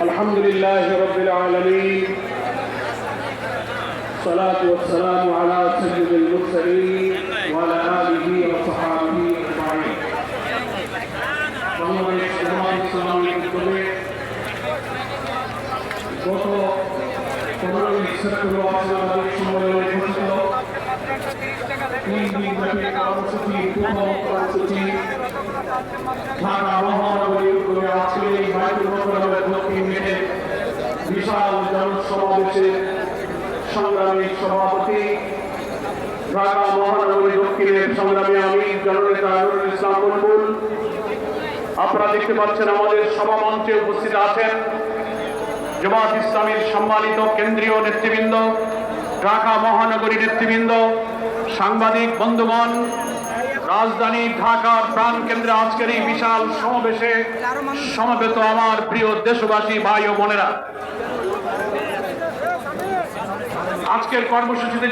الحمد لله رب العالمين الصلاة والسلام على سيد المرسلين وعلى آله وصحبه أجمعين বাংলাদেশ জামাত ইসলামী উদ্যোগে গত পনেরোই সেপ্টেম্বর আন্তর্জাতিক সম্মেলনে ঘোষিত তিন দিনব্যাপী কর্মসূচি প্রথম কর্মসূচি ঢাকা মহানগরী জনসমাবেশের সংগ্রামী সভাপতি ঢাকা মহানগরী দক্ষিণের সংগ্রামী আমি জননেতা নুরুল ইসলাম বুলবুল। আপনারা দেখতে পাচ্ছেন আমাদের সভা মঞ্চে উপস্থিত আছেন জামাত ইসলামীর সম্মানিত কেন্দ্রীয় নেতৃবৃন্দ, ঢাকা মহানগরী নেতৃবৃন্দ, সাংবাদিক বন্ধুগণ, রাজধানী ঢাকার প্রাণ কেন্দ্রে আজকের এই বিশাল সমাবেশে সমবেত আমার প্রিয় দেশবাসী, ভাই ও বোনেরা। আজকের কর্মসূচিতে যে